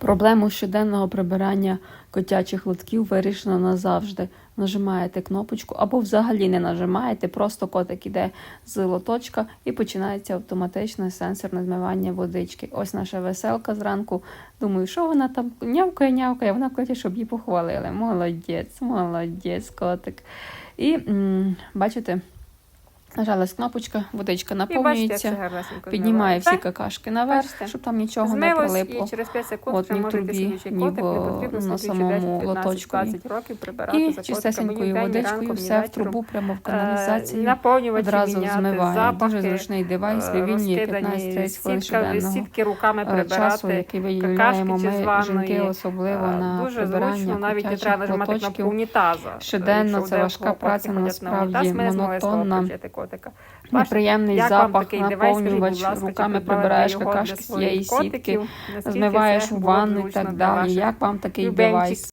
Проблему щоденного прибирання котячих лотків вирішено назавжди. Нажимаєте кнопочку або взагалі не нажимаєте, просто котик іде з лоточка і починається автоматичне сенсорне змивання водички. Ось наша веселка зранку. Думаю, що вона там нявкає, нявкає, вона хоче, щоб її похвалили. Молодець, молодець, котик. І м, бачите, нажалась кнопочка, водичка І бачите, наповнюється. Піднімає всі какашки наверх, Бачите? щоб там нічого не Змилось, прилипло. і через 5 секунд От ні в трубі, ні в- на самому 10, 15, лоточкові. 20 років прибирати І за чистесенькою водичкою все в трубу прямо в Е, каналізацію. Наповнювачі Одразу змиває. запахи, Дуже зручний девайс, е, вивільнює 15-30 хвилин щоденного Сітки руками е, прибирати. часу, який виділяємо ми, жінки, особливо на Дуже прибирання навіть не треба нажимати кнопку унітаза. Щоденно це важка праця, насправді не монотонна. Котика. Неприємний як запах, скажіть, наповнювач, руками прибираєш какашки з цієї сітки, змиваєш у ванну і так далі. Як вам такий девайс?